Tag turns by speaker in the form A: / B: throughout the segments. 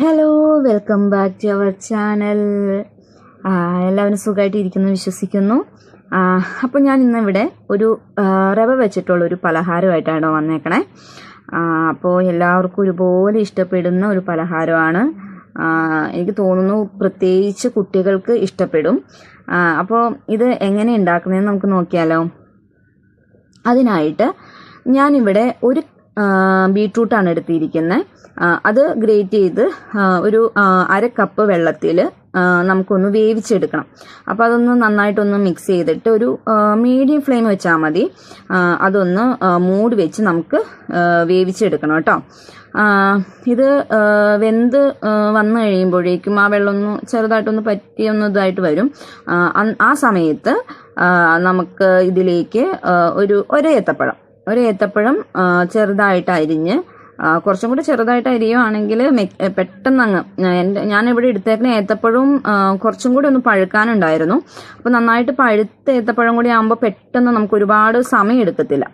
A: Hello welcome back to our channel എല്ലാവരും സുഖമായിട്ട് ഇരിക്കുന്നു വിശ്വസിക്കുന്നു. അപ്പോൾ ഞാൻ ഇന്നിവിടെ ഒരു റവ വെച്ചിട്ടുള്ള ഒരു പലഹാരമായിട്ടാണ് വന്നേക്കണേ. അപ്പോൾ എല്ലാവർക്കും ഒരുപോലെ ഇഷ്ടപ്പെടുന്ന ഒരു പലഹാരമാണ്. എനിക്ക് തോന്നുന്നു പ്രത്യേകിച്ച് കുട്ടികൾക്ക് ഇഷ്ടപ്പെടും. അപ്പോൾ ഇത് എങ്ങനെ ഉണ്ടാക്കുന്നതെന്ന് നമുക്ക് നോക്കിയാലോ. അതിനായിട്ട് ഞാനിവിടെ ഒരു ബീട്രൂട്ടാണ് എടുത്തിരിക്കുന്നത് അത് ഗ്രേറ്റ് ചെയ്ത് ഒരു അര കപ്പ് വെള്ളത്തിൽ നമുക്കൊന്ന് വേവിച്ചെടുക്കണം. അപ്പോൾ അതൊന്ന് നന്നായിട്ടൊന്ന് മിക്സ് ചെയ്തിട്ട് ഒരു മീഡിയം ഫ്ലെയിം വെച്ചാൽ മതി. അതൊന്ന് മൂടി വെച്ച് നമുക്ക് വേവിച്ചെടുക്കണം കേട്ടോ. ഇത് വെന്ത് വന്നു കഴിയുമ്പോഴേക്കും ആ വെള്ളം ഒന്ന് ചെറുതായിട്ടൊന്ന് പറ്റി ഒന്ന് ഇതായിട്ട് വരും. ആ, സമയത്ത് നമുക്ക് ഇതിലേക്ക് ഒരു ഒരു ഏത്തപ്പഴം ഒരു ഏത്തപ്പഴം ചെറുതായിട്ട് അരിഞ്ഞ് കുറച്ചും കൂടി ചെറുതായിട്ട് അരിയുവാണെങ്കിൽ പെട്ടെന്ന് അങ്ങ് എന്റെ ഞാനിവിടെ എടുത്തേക്കുന്ന ഏത്തപ്പഴവും കുറച്ചും കൂടി ഒന്ന് പഴുക്കാനുണ്ടായിരുന്നു. അപ്പോൾ നന്നായിട്ട് പഴുത്ത ഏത്തപ്പഴം കൂടി ആകുമ്പോൾ പെട്ടെന്ന് നമുക്ക് ഒരുപാട് സമയം എടുക്കത്തില്ല.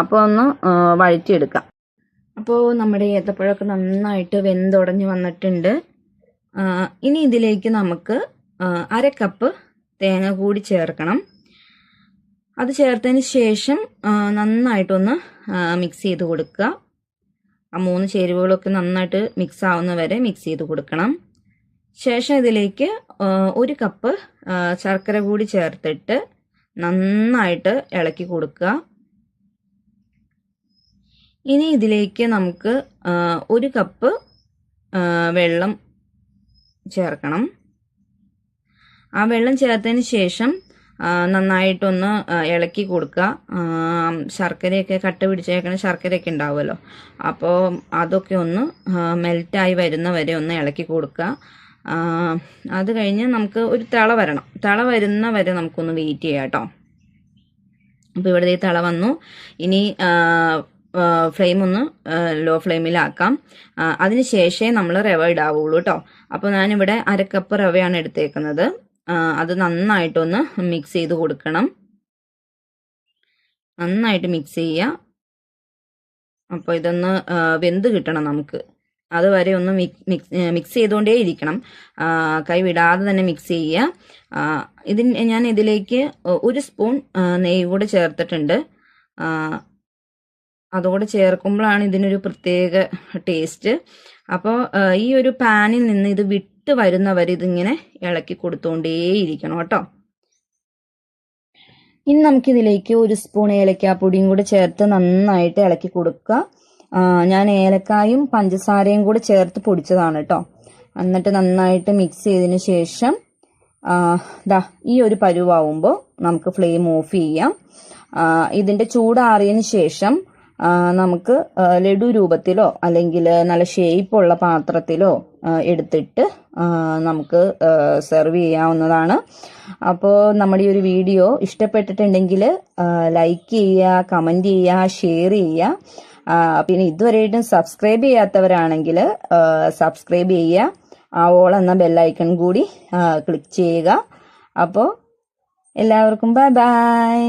A: അപ്പോൾ ഒന്ന് വഴറ്റിയെടുക്കാം. അപ്പോൾ നമ്മുടെ ഏത്തപ്പഴമൊക്കെ നന്നായിട്ട് വെന്തുടഞ്ഞ് വന്നിട്ടുണ്ട്. ഇനി ഇതിലേക്ക് നമുക്ക് അര കപ്പ് തേങ്ങ കൂടി ചേർക്കണം. അത് ചേർത്തതിന് ശേഷം നന്നായിട്ടൊന്ന് മിക്സ് ചെയ്ത് കൊടുക്കുക. ആ മൂന്ന് ചേരുവകളൊക്കെ നന്നായിട്ട് മിക്സ് ആവുന്ന വരെ മിക്സ് ചെയ്ത് കൊടുക്കണം. ശേഷം ഇതിലേക്ക് ഒരു കപ്പ് ശർക്കര കൂടി ചേർത്തിട്ട് നന്നായിട്ട് ഇളക്കി കൊടുക്കുക. ഇനി ഇതിലേക്ക് നമുക്ക് ഒരു കപ്പ് വെള്ളം ചേർക്കണം. ആ വെള്ളം ചേർത്തതിന് ശേഷം നന്നായിട്ടൊന്ന് ഇളക്കി കൊടുക്കുക. ശർക്കരയൊക്കെ കട്ട പിടിച്ചേക്കണ ശർക്കരയൊക്കെ ഉണ്ടാവുമല്ലോ. അപ്പോൾ അതൊക്കെ ഒന്ന് മെൽറ്റായി വരുന്ന വരെ ഒന്ന് ഇളക്കി കൊടുക്കുക. അത് കഴിഞ്ഞ് നമുക്ക് ഒരു തിള വരണം. തിള വരുന്ന വരെ നമുക്കൊന്ന് വെയിറ്റ് ചെയ്യാം കേട്ടോ. അപ്പോൾ ഇവിടെ തിള വന്നു. ഇനി ഫ്ലെയിം ഒന്ന് ലോ ഫ്ലെയിമിലാക്കാം. അതിന് ശേഷമേ നമ്മൾ റവ ഇടാവുള്ളൂ കേട്ടോ. അപ്പോൾ ഞാനിവിടെ അരക്കപ്പ് കപ്പ് റവയാണ് എടുത്തേക്കുന്നത്. അത് നന്നായിട്ടൊന്ന് മിക്സ് ചെയ്ത് കൊടുക്കണം. നന്നായിട്ട് മിക്സ് ചെയ്യുക അപ്പോൾ ഇതൊന്ന് വെന്ത് കിട്ടണം നമുക്ക്. അതുവരെ ഒന്ന് മിക്സ് മിക്സ് ചെയ്തുകൊണ്ടേ ഇരിക്കണം. കൈവിടാതെ തന്നെ മിക്സ് ചെയ്യുക ഇതിന് ഞാൻ ഇതിലേക്ക് ഒരു സ്പൂൺ നെയ്യ് കൂടെ ചേർത്തിട്ടുണ്ട്. അതുകൂടെ ചേർക്കുമ്പോഴാണ് ഇതിനൊരു പ്രത്യേക ടേസ്റ്റ് അപ്പോൾ ഈ ഒരു പാനിൽ നിന്ന് ഇത് വിട്ട് വരുന്നവരെ ഇതിങ്ങനെ ഇളക്കി കൊടുത്തുകൊണ്ടേയിരിക്കണം കേട്ടോ. ഇനി നമുക്കിതിലേക്ക് ഒരു സ്പൂൺ ഏലക്കാപ്പൊടിയും കൂടെ ചേർത്ത് നന്നായിട്ട് ഇളക്കി കൊടുക്കുക. ഞാൻ ഏലക്കായും പഞ്ചസാരയും കൂടെ ചേർത്ത് പൊടിച്ചതാണ് കേട്ടോ. എന്നിട്ട് നന്നായിട്ട് മിക്സ് ചെയ്തതിന് ശേഷം ദാ ഈ ഒരു പരുവാകുമ്പോൾ നമുക്ക് ഫ്ലെയിം ഓഫ് ചെയ്യാം. ഇതിന്റെ ചൂടാറിയതിന് ശേഷം നമുക്ക് ലഡു രൂപത്തിലോ അല്ലെങ്കിൽ നല്ല ഷേപ്പുള്ള പാത്രത്തിലോ എടുത്തിട്ട് നമുക്ക് സെർവ് ചെയ്യാവുന്നതാണ്. അപ്പോൾ നമ്മുടെ ഈ ഒരു വീഡിയോ ഇഷ്ടപ്പെട്ടിട്ടുണ്ടെങ്കിൽ ലൈക്ക് ചെയ്യുക കമന്റ് ചെയ്യുക ഷെയർ ചെയ്യുക. പിന്നെ ഇതുവരെയായിട്ടും സബ്സ്ക്രൈബ് ചെയ്യാത്തവരാണെങ്കിൽ സബ്സ്ക്രൈബ് ചെയ്യുക. ആ ഓൾ എന്ന ബെല്ലൈക്കൺ കൂടി ക്ലിക്ക് ചെയ്യുക. അപ്പോൾ എല്ലാവർക്കും ബൈ ബൈ